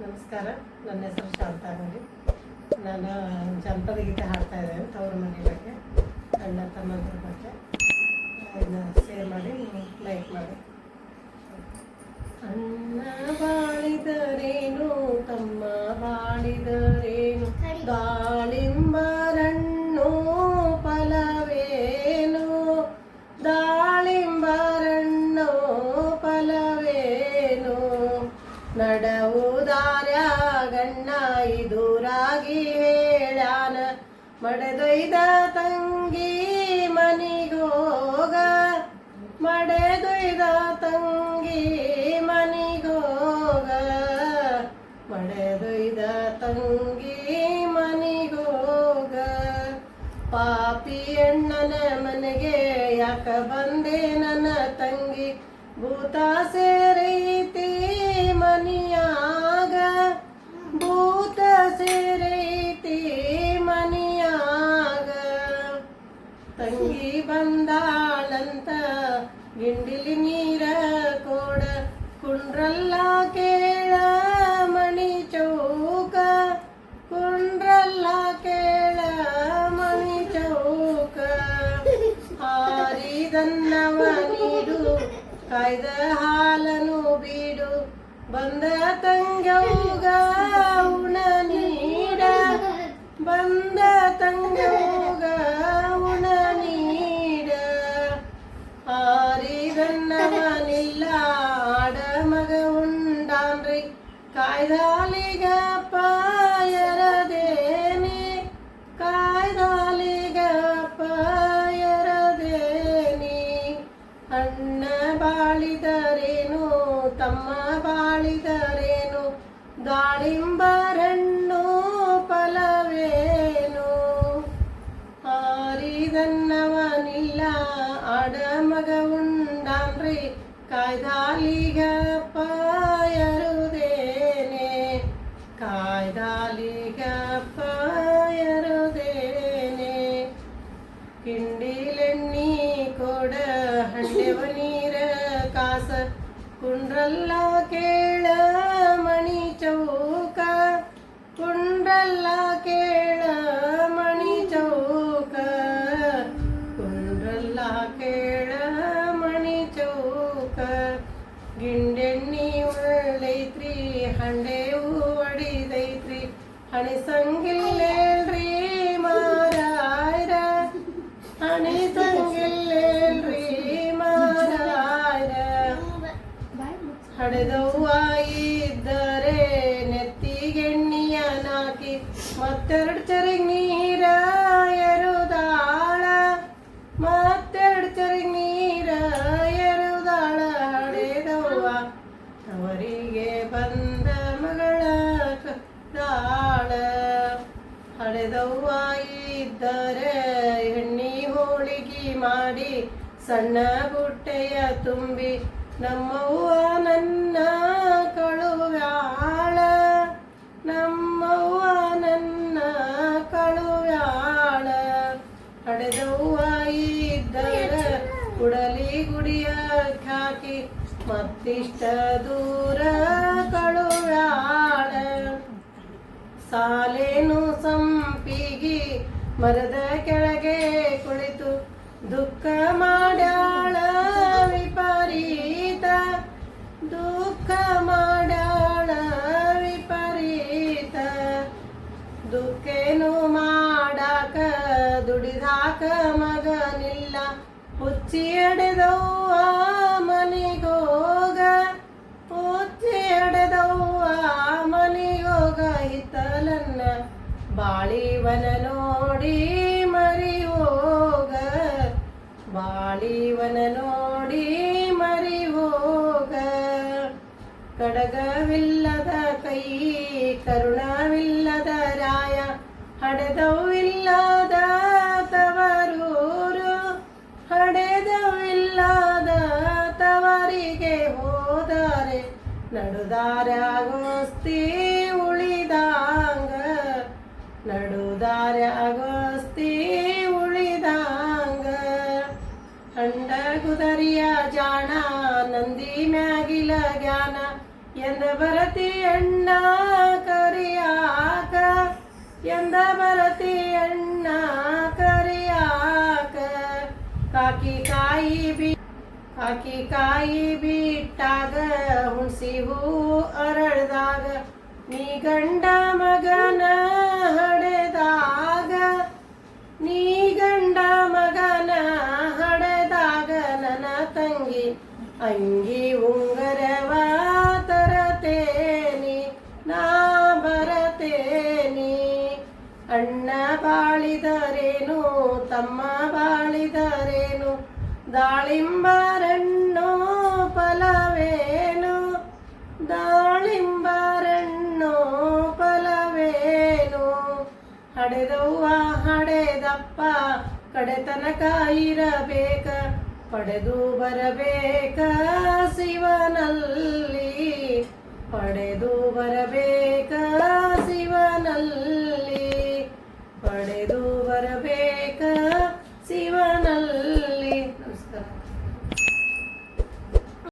ನಮಸ್ಕಾರ. ನನ್ನ ಹೆಸರು ಶಾಂತಾ ನೋಡಿ ನಾನು ಜನಪದ ಗೀತೆ ಹಾಡ್ತಾ ಇದ್ದೇನೆ ತವ್ರ ಮನೆ ಬಗ್ಗೆ. ಅಣ್ಣ ತಮ್ಮಂದ್ರ ಬಗ್ಗೆ. ಇದನ್ನ ಶೇರ್ ಮಾಡಿ ಲೈಕ್ ಮಾಡಿ. ಮಡೆದೊಯ್ದ ತಂಗಿ ಮನಿಗೋಗ, ಮಡೆದೊಯ್ದ ತಂಗಿ ಮನಿಗೋಗ, ಮಡೆದೊಯ್ದ ತಂಗಿ ಮನಿಗೋಗ. ಪಾಪಿ ಅಣ್ಣನ ಮನೆಗೆ ಯಾಕ ಬಂದೆ ನನ್ನ ತಂಗಿ? ಭೂತ ಸೇರೈತಿ ಗಿಂಡಿಲಿ ನೀರ ಕೋಡ ಕುಂಡ್ರಲ್ಲ ಕೇಳ ಮಣಿ ಚೌಕ ಕುಂಡ್ರಲ್ಲ ಕೇಳ ಮಣಿ ಚೌಕ ಹಾರಿದನ್ನವ ನೀಡು ಕಾಯ್ದ ಹಾಲನು ಬೀಡು ಬಂದ ತಂಗೌಗ ಉಣ ನೀಡ ಬಂದ ಉಂಡಾನ್ರಿ ಕಾಯ್ದಾಲಿಗ ಪಾಯರದೇನೆ. ಕಾಯ್ದಾಲಿಗ ಅಣ್ಣ ಬಾಳಿದರೇನು ತಮ್ಮ ಬಾಳಿದರೇನು ದಾಳಿಂಬರಣ್ಣು ಫಲವೇನು? ಹಾರಿದನ್ನವನಿಲ್ಲ ಅಡಮಗ ಮಗ ಉಂಡಾನ್ರಿ ಕಾಯ್ದಾಲಿಗ ಪಾಯರುದೇನೆ ಕಾಯ್ದಾಲಿಗ ಪಾಯರುದೇನೆ ಕಿಂಡಿಲೆಣ್ಣಿ ಕೊಡ ಹಂಡೆವ ನೀರ ಕಾಸ ಕುಂಡ್ರಲ್ಲ ಕೇಳ ಗಿಂಡೆಣ್ಣಿ ಒಳ್ಳೈತ್ರಿ ಹಂಡೆವು ಒಡಿದೈತ್ರಿ ಹಣಿಸಂಗಿಲ್ಲೇಳ್ರಿ ಮಾರಾಯ್ರ ಹಣಿಸಂಗಿಲ್ಲೇಳ್ರಿ ಮಾರಾಯ್ರ ಹಡೆದವ್ವ ಇದ್ದರೆ ನೆತ್ತಿಗೆಣ್ಣಿಯ ನಾಕಿ ಮತ್ತೆರಡು ಹಡೆದವ್ವ ಇದ್ದರೆ ಎಣ್ಣಿ ಹೋಳಿಗೆ ಮಾಡಿ ಸಣ್ಣ ಬುಟ್ಟೆಯ ತುಂಬಿ ನಮ್ಮವ್ವ ನನ್ನ ಕಳುವ್ಯಾಳ. ನಮ್ಮವ್ವ ನನ್ನ ಕಳುವ್ಯಾಳ. ಕಡೆದವ್ವ ಇದ್ದರ ಕುಡಲಿ ಗುಡಿಯ ಹಾಕಿ ಮತ್ತಿಷ್ಟ ದೂರ ಕಳುವ್ಯಾಳ. ಸಾಲೇನು ಸಂಪಿಗಿ ಮರದ ಕೆಳಗೆ ಕುಳಿತು ದುಃಖ ಮಾಡ್ಯಾಳ ವಿಪರೀತ. ದುಃಖ ಮಾಡ್ಯಾಳ ವಿಪರೀತ. ದುಃಖೇನು ಮಾಡಾಕ ದುಡಿದಾಕ ಮಗನಿಲ್ಲ. ಹುಚ್ಚಿ ಎಡೆದವ್ವ ಮನಿಗೋಗ ಬಾಳಿವನ ನೋಡಿ ಮರಿ ಹೋಗ ಬಾಳಿವನ ನೋಡಿ ಮರಿ ಹೋಗ ಕಡಗವಿಲ್ಲದ ಕೈ, ಕರುಣವಿಲ್ಲದ ರಾಯ, ಹಡೆದವಿಲ್ಲದ ತವರೂರು, ಹಡೆದವಿಲ್ಲದ ತವರಿಗೆ ಹೋದರೆ ನಡುದಾರ್ಯಾಗೋಸ್ತಿ ನಡುದಾರ್ಯಾಗೋಸ್ತಿ ಉಳಿದಾಂಗ ಹಂಡ ಗುದರಿಯ ಜಾಣ ನಂದಿ ಮ್ಯಾಗಿಲ ಜ್ಞಾನ ಎಂದ ಬರತಿ ಅಣ್ಣ ಕರಿಯಾಕ ಎಂದ ಬರತಿ ಅಣ್ಣ ಕರಿಯಾಕ ಕಾಕಿ ಕಾಯಿ ಬಿ ಕಾಕಿ ಕಾಯಿ ಬಿಟ್ಟಾಗ ಹುಣಸಿ ಹೂ ಅರಳ್ದಾಗ ನೀ ಗಂಡ ಮಗನ ತಂಗಿ, ಅಂಗಿ ಉಂಗರವ ತರತೇನಿ, ನಾ ಬರತೇನಿ. ಅಣ್ಣ ಬಾಳಿದರೇನು, ತಮ್ಮ ಬಾಳಿದರೇನು, ದಾಳಿಂಬರಣ್ಣು ಫಲವೇನು ದಾಳಿಂಬರಣ್ಣು ಫಲವೇನು. ಹಡೆದವ್ವ ಹಡೆದಪ್ಪ, ಕಡೆತನಕ ಇರಬೇಕ ಪಡೆದು ಬರಬೇಕ ಶಿವನಲ್ಲಿ? ಪಡೆದು ಬರಬೇಕ